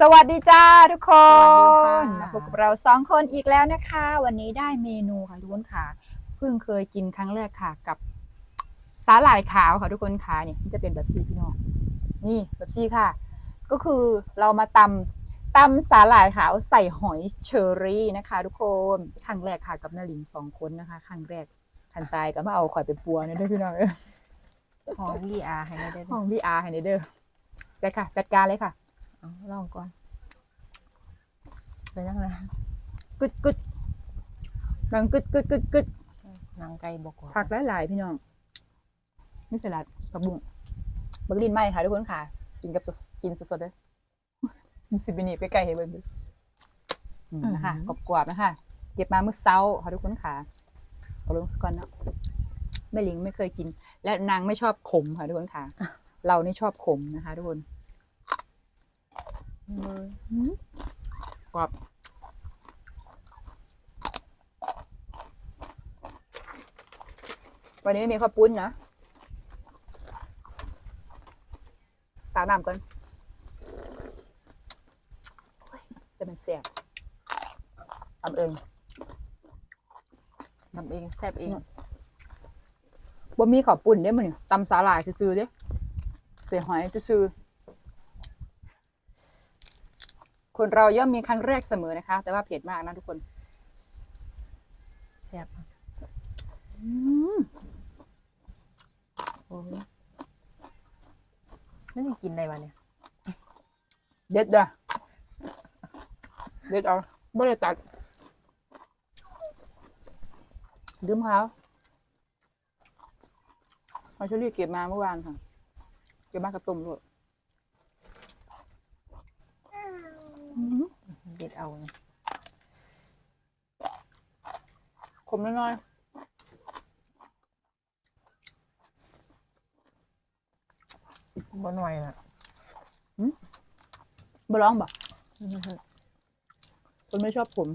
สวัสดีจ้าทุกคสวัสนดีค่ะ มาพบกับเราสองคนอีกแล้วนะคะ วันนี้ได้เมนูค่ะทุกคนค่ะเพิ่งเคยกินครั้งแรกค่ะกับสาหร่ายขาวค่ะทุกคนค่ะเนี่ยมันจะเป็นแบบซีพี่น้องนี่แบบซีค่ะ ก็คือเรามาตำตำสาหร่ายขาวใส่หอยเชอรี่นะคะ ทุกคนครั้งแรกค่ะกับนาลิงสองคนนะคะครั้งแรกทันตายก็มาเอาข่อยไปปัวเนี่ยด้วยพี่น้องเอ้ยหอวีอาให้ได้เด้อห้องพี่อาร์ให้ในเด้อจัดค่ะ จัดการเลยค่ะเอา ลองก่อนเป็นยังไงกึดกึดดังกึดกึดกึดกึดหนังไก่บกว่าผักหลายๆพี่น้องนี่สลัดผักบุ้งบักลินไหมค่ะทุกคนค่ะ กินกับสดกินสดๆเลยมันสิบนิไปไกลๆให้เบิ่งดูอืมนะคะกรอบๆนะคะเก็บมาเมื่อเช้าค่ะทุกคนค่ะเอาลงสกอนเนาะแม่หลิงไม่เคยกิน และนางไม่ชอบขมค่ะทุกคนค่ะ เรานี่ชอบขมนะคะทุกคน มือกรอบวันนี้ไม่มีข้าวปุ้นนะ สาวน้ำก่อนโอ้ยแต่มันเสียบทำเองทำเองแซ่บเองบ่มีข้าวปุ้นเด้มันตำสาหร่ายซื่อๆเด้เสียหอยซื่อๆ คนเราย่อมมีครั้งแรกเสมอนะคะ แต่ว่าเผ็ดมากนะทุกคนแซ่บโอ้ยไม่ได้กินอะไรวะเนี่ย เด็ดจ้ะเด็ดเอาไม่ได้ตัดลืมเขาเอาเชอรี่เก็บมาเมื่อวานค่ะ เก็บมากระตุ่มด้วยอื้อหือ เด็ดเอาเนี่ยขมน้อยบ่หน่อยอะๆบ่ร้องบ่คนไม่ชอบขม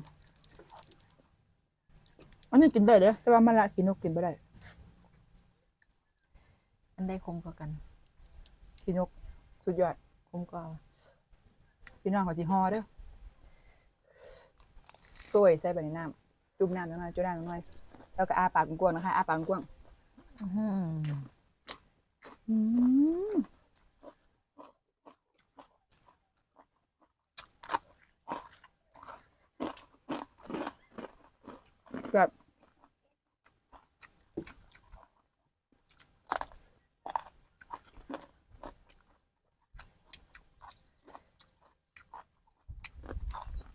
อันนี้กินได้เด้อแต่ว่ามันละกินนกกินไม่ได้ อันได้คมกว่ากันกินนกสุดยอดคมกว่าพี่น้องเขาสิฮอเด้อ สวยใส่ไปในน้ำจุ่มน้ำน้อยๆจุ่มน้ำน้อยๆแล้วก็อาปากกว้างๆนะคะอาปากกว้างอื้อหืออืมแบบ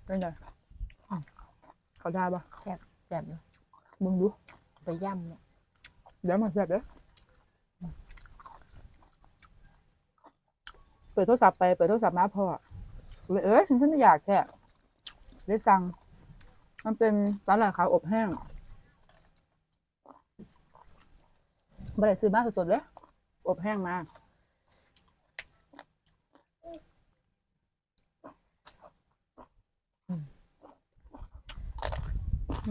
เป็นไง เขาได้ปะแซ่บแซ่บอยู่มึงดู ไปย่ำเนี่ยเดี๋ยวมาแซ่บเด้อเปิดโทรศัพท์ไปเปิดโทรศัพท์มาพ่อเลยเอ้ยฉันฉันไม่อยากแค่เลยสั่ง มันเป็นสาหร่ายขาวอบแห้งบ่ได้ซื้อมาสดๆเลยอบแห้งมา เลิ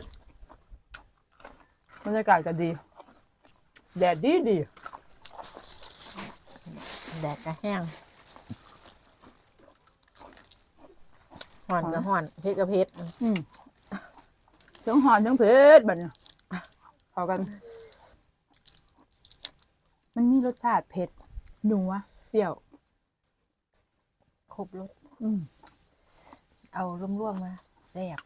ศบรรยากาศก็ดี แดดดีดี แดดก็แห้งห่อนก็ห่อนเผ็ดก็เผ็ดอืม ทั้งหอนทั้งเผ็ดแบบนี้เข้ากัน มันมีรสชาติเผ็ดนัวเปรี้ยว ครบรสอืมเอาร่วมๆมาแซ่บ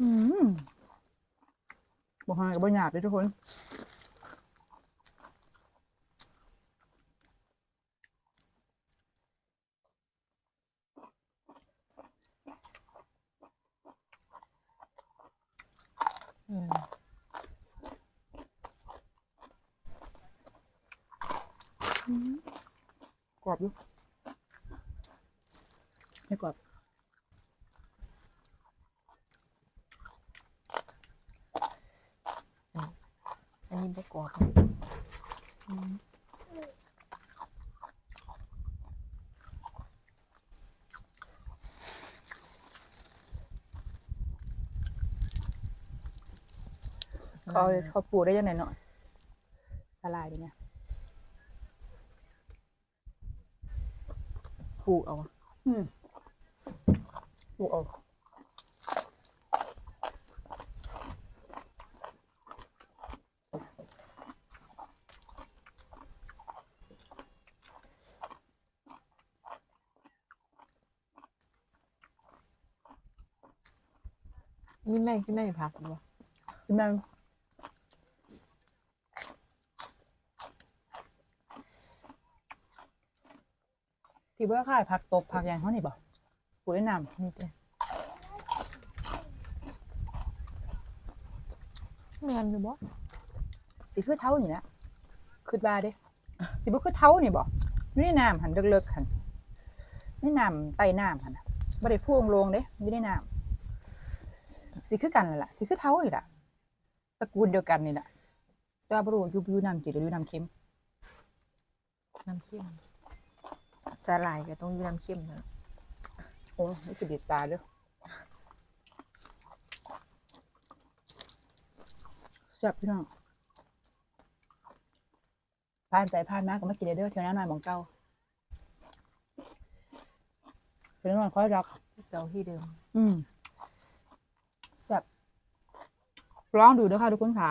อืมบอกหายกับบหยาบเลยทุกคน กรอบอยู่ไม่กรอบอันนี้ประกรอบเขาเขาปลูกได้ยังไงเนาะสลายดีเนี่ย ปลูกเอาอะอืมปลูกเอานี่แม่ที่แม่พักด้วยพี่แที่เบื่อค่ายผักตบผักอย่างเขานี่บ่ปลูกได้นำนี่เจ้แม่นอยู่บ่สิคือเท้านี่นะคือบ้าเด้สิบ่คือเท้านี่บ่อยู่ในน้ำหันเลิกๆหันในน้ำใต้น้ำหันน่ะบ่ได้ฟูงลงเด้อยู่ในน้ำสิคือกันนั่นล่ะสิคือเท้านี่ล่ะตระกูลเดียวกันนี่ล่ะแต่ว่าบ่รู้อยู่อยู่น้ำจืดหรืออยู่น้ำเค็มน้ำเค็ม สาหร่ายก็ต้องอยู่น้ำเค็มนะโอ้ยจะเด็ดตาเด้อแซ่บพี่น้องผ่านไปผ่านมาก็มากินได้เด้อเที่ยวนั้นหน่อยหมองเก่าเป็นหน่อยค่อยรักเก่าที่เดิม อืมแซ่บลองดูนะคะทุกคนค่ะ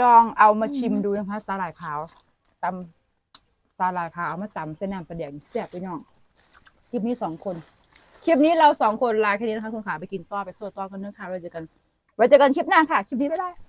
ลองเอามาชิมดูนะคะสาหร่ายขาวตำ สาลายขาวเอามาตำเส้นน้ำปลาแดกแซ่บพี่น้องคลิปนี้สองคน คลิปนี้เราสองคนลาแค่นี้นะคะคุณขาไปกินต้อไปสวดต้อกันเนื้อค่ะไว้เจอกัน ไว้เจอกันคลิปหน้าค่ะ คลิปนี้บ๊ายบาย